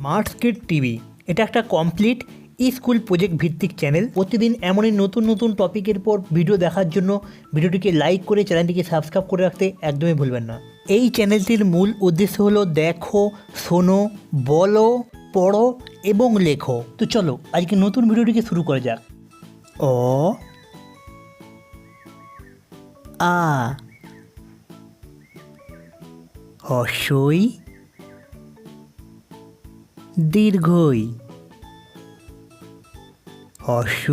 Smart skit TV এটা একটা complete school project ভিত্তিক চ্যানেল প্রতিদিন এমনই নতুন নতুন টপিকের পর ভিডিও দেখার জন্য ভিডিওটিকে লাইক করে চ্যানেলটিকে সাবস্ক্রাইব করে রাখতে একদমই ভুলবেন না। এই চ্যানেলটির মূল উদ্দেশ্য হলো দেখো, শোনো, বলো, পড়ো এবং লেখো। তো চলো, আজকে নতুন ভিডিওটিকে শুরু করা যাক। অ, আ হর্ষই দীর্ঘই। হর্ষ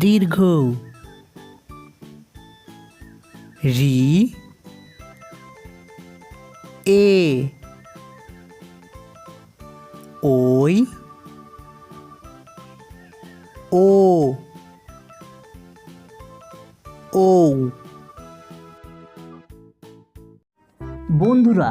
দীর্ঘ রি এ ওই ও ও বন্ধুরা